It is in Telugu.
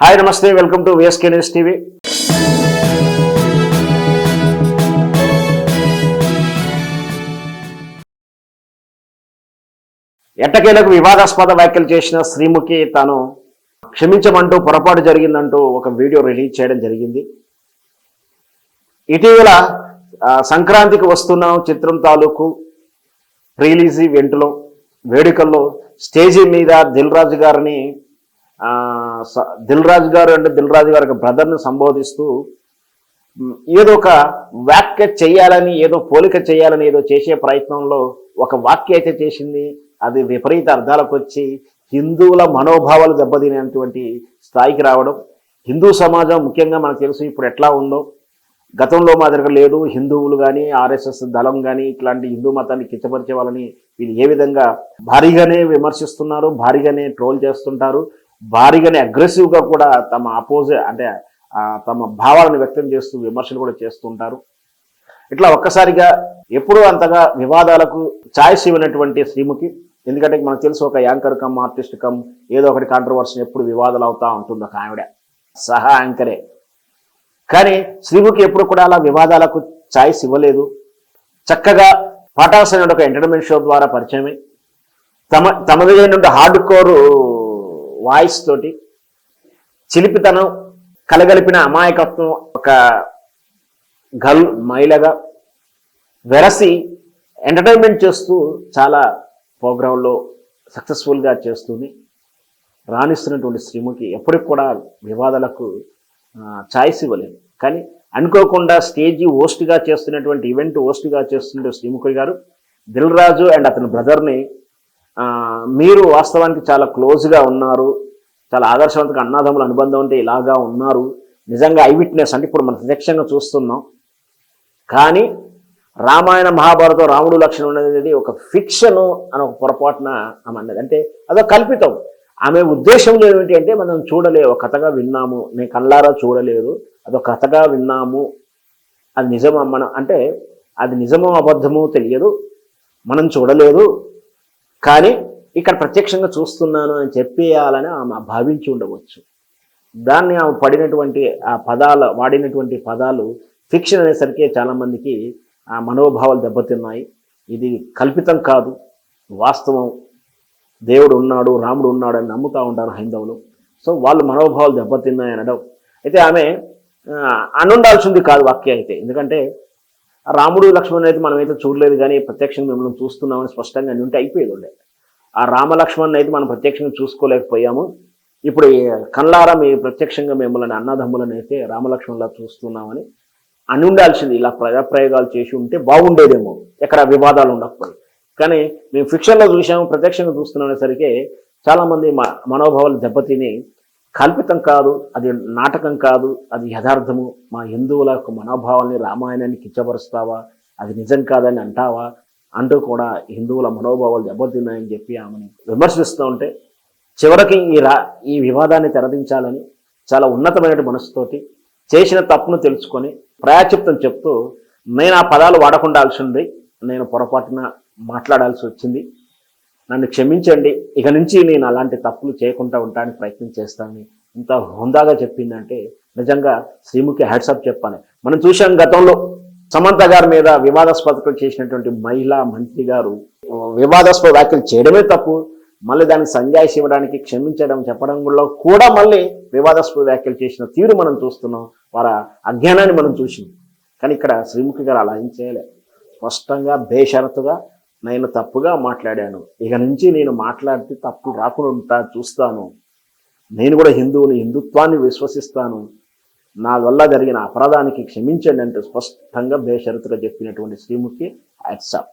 హాయ్ నమస్తే welcome to VSK news TV ఎట్టకేలకు వివాదాస్పద వ్యాఖ్యలు చేసిన శ్రీముఖి తాను క్షమించమంటూ పొరపాటు జరిగిందంటూ ఒక వీడియో రిలీజ్ చేయడం జరిగింది. ఇటీవల సంక్రాంతికి వస్తున్న చిత్రం తాలూకు రిలీజీ వెంటలో వేడుకల్లో స్టేజీ మీద దిల్ రాజు గారిని దిల్ రాజు గారు అంటే దిల్ రాజు గారి బ్రదర్ని సంబోధిస్తూ ఏదో ఒక వ్యాఖ్య చేయాలని ఏదో పోలిక చేయాలని ఏదో చేసే ప్రయత్నంలో ఒక వాక్య అయితే చేసింది. అది విపరీత అర్థాలకు వచ్చి హిందువుల మనోభావాలు దెబ్బతినేటువంటి స్థాయికి రావడం. హిందూ సమాజం ముఖ్యంగా మనకు తెలుసు ఇప్పుడు ఎట్లా ఉందో. గతంలో మాదిరిగా లేదు హిందువులు కానీ ఆర్ఎస్ఎస్ దళం కానీ ఇట్లాంటి హిందూ మతాన్ని కించపరిచే వాళ్ళని వీళ్ళు ఏ విధంగా భారీగానే విమర్శిస్తున్నారు భారీగానే ట్రోల్ చేస్తుంటారు. భారీగానే అగ్రెసివ్గా కూడా తమ అపోజి అంటే తమ భావాలను వ్యక్తం చేస్తూ విమర్శలు కూడా చేస్తుంటారు ఇట్లా ఒక్కసారిగా ఎప్పుడూ అంతగా వివాదాలకు ఛాయిస్ ఇవ్వనటువంటి శ్రీముఖి ఎందుకంటే మనకు తెలుసు ఒక యాంకర్ కమ్ ఆర్టిస్ట్ కమ్ ఏదో ఒకటి కాంట్రవర్సీ ఎప్పుడు వివాదాలు అవుతా ఉంటుంది ఒక ఆవిడ సహా యాంకరే. కానీ శ్రీముఖి ఎప్పుడు కూడా అలా వివాదాలకు ఛాయిస్ ఇవ్వలేదు. చక్కగా పటాస్ అనే ఒక ఎంటర్టైన్మెంట్ షో ద్వారా పరిచయమే. తమ తమదైన హార్డ్ కోర్ వాయిస్ తోటి చిలిపితనం కలగలిపిన అమాయకత్వం ఒక గర్ల్ మహిళగా వెరసి ఎంటర్టైన్మెంట్ చేస్తూ చాలా ప్రోగ్రాంలో సక్సెస్ఫుల్గా చేస్తూనే రాణిస్తున్నటువంటి శ్రీముఖి ఎప్పటికి కూడా వివాదాలకు ఛాయిస్ ఇవ్వలేదు. కానీ అనుకోకుండా స్టేజీ హోస్ట్గా చేస్తున్నటువంటి ఈవెంట్ హోస్ట్గా చేస్తున్న శ్రీముఖి గారు దిల్ రాజు అండ్ అతని బ్రదర్ని మీరు వాస్తవానికి చాలా క్లోజ్గా ఉన్నారు చాలా ఆదర్శవంతంగా అన్నాదముల అనుబంధం అంటే ఇలాగా ఉన్నారు. నిజంగా ఐ విట్నెస్ అంటే ఇప్పుడు మనం ప్రత్యక్షంగా చూస్తున్నాం. కానీ రామాయణ మహాభారతం రాముడు లక్షణం అనేది ఒక ఫిక్షను అని ఒక పొరపాటున ఆమె అన్నది. అంటే అదొక కల్పితం. ఆమె ఉద్దేశంలో ఏమిటి అంటే మనం చూడలే ఒక కథగా విన్నాము. నేను కళ్ళారా చూడలేదు. అదొక కథగా విన్నాము. అది నిజమా మనం అంటే అది నిజమో అబద్ధమో తెలియదు. మనం చూడలేదు. కానీ ఇక్కడ ప్రత్యక్షంగా చూస్తున్నాను అని చెప్పేయాలని ఆమె భావించి ఉండవచ్చు. దాన్ని ఆమె పడినటువంటి ఆ పదాలు వాడినటువంటి పదాలు ఫిక్షన్ అనేసరికి చాలామందికి ఆ మనోభావాలు దెబ్బతిన్నాయి. ఇది కల్పితం కాదు. వాస్తవం. దేవుడు ఉన్నాడు రాముడు ఉన్నాడు అని నమ్ముతూ ఉంటారు హైందవులు. సో వాళ్ళు మనోభావాలు దెబ్బతిన్నాయి అనడం అయితే ఆమె అనుండాల్సింది కాదు వాక్య అయితే. ఎందుకంటే రాముడు లక్ష్మణ్ అయితే మనమైతే చూడలేదు కానీ ప్రత్యక్షంగా మిమ్మల్ని చూస్తున్నామని స్పష్టంగా ఉంటే అయిపోయేది ఉండే. ఆ రామ లక్ష్మణ్ అయితే మనం ప్రత్యక్షంగా చూసుకోలేకపోయాము. ఇప్పుడు ఈ కళ్ళారా మీ ప్రత్యక్షంగా మిమ్మల్ని అన్నదమ్ములను అయితే రామలక్ష్మణులా చూస్తున్నామని అని ఉండాల్సింది. ఇలా ప్రజాప్రయోగాలు చేసి ఉంటే బాగుండేదేమో. ఎక్కడ వివాదాలు ఉండకపోయి. కానీ మేము ఫిక్షన్లో చూసాము ప్రత్యక్షంగా చూస్తున్నామనేసరికి చాలామంది మనోభావాలు దెబ్బతిని కల్పితం కాదు అది నాటకం కాదు అది యథార్థము. మా హిందువుల యొక్క మనోభావాల్ని రామాయణాన్ని కించపరుస్తావా? అది నిజం కాదని అంటావా? అంటూ కూడా హిందువుల మనోభావాలు దెబ్బతిన్నాయని చెప్పి ఆమెను విమర్శిస్తూ ఉంటే చివరికి ఈ రా ఈ వివాదాన్ని తెరదించాలని చాలా ఉన్నతమైన మనసుతోటి చేసిన తప్పును తెలుసుకొని ప్రాయచిప్తం చెప్తూ నేను ఆ పదాలు వాడకుండాల్సింది నేను పొరపాటున మాట్లాడాల్సి వచ్చింది. నన్ను క్షమించండి. ఇక నుంచి నేను అలాంటి తప్పులు చేయకుండా ఉండడానికి ప్రయత్నం చేస్తానని ఇంత హుందాగా చెప్పిందంటే నిజంగా శ్రీముఖి హ్యాట్సప్ చెప్పాలి. మనం చూసాం గతంలో సమంత గారి మీద వివాదాస్పదకలు చేసినటువంటి మహిళా మంత్రి గారు వివాదాస్పద వ్యాఖ్యలు చేయడమే తప్పు. మళ్ళీ దాన్ని సంజాయిషి ఇవ్వడానికి క్షమించడం చెప్పడంలో కూడా మళ్ళీ వివాదాస్పద వ్యాఖ్యలు చేసిన తీరు మనం చూస్తున్నాం. వారి అజ్ఞానాన్ని మనం చూసాం కానీ ఇక్కడ శ్రీముఖి గారు అలా ఏం చేయలే. స్పష్టంగా బేషరతుగా నేను తప్పుగా మాట్లాడాను. ఇక నుంచి నేను మాట్లాడితే తప్పు రాకుండా చూస్తాను. నేను కూడా హిందువుని హిందుత్వాన్ని విశ్వసిస్తాను. నా వల్ల జరిగిన అపరాధానికి క్షమించండి అంటూ స్పష్టంగా బేషరతుగా చెప్పినటువంటి శ్రీముఖి హ్యాట్సాప్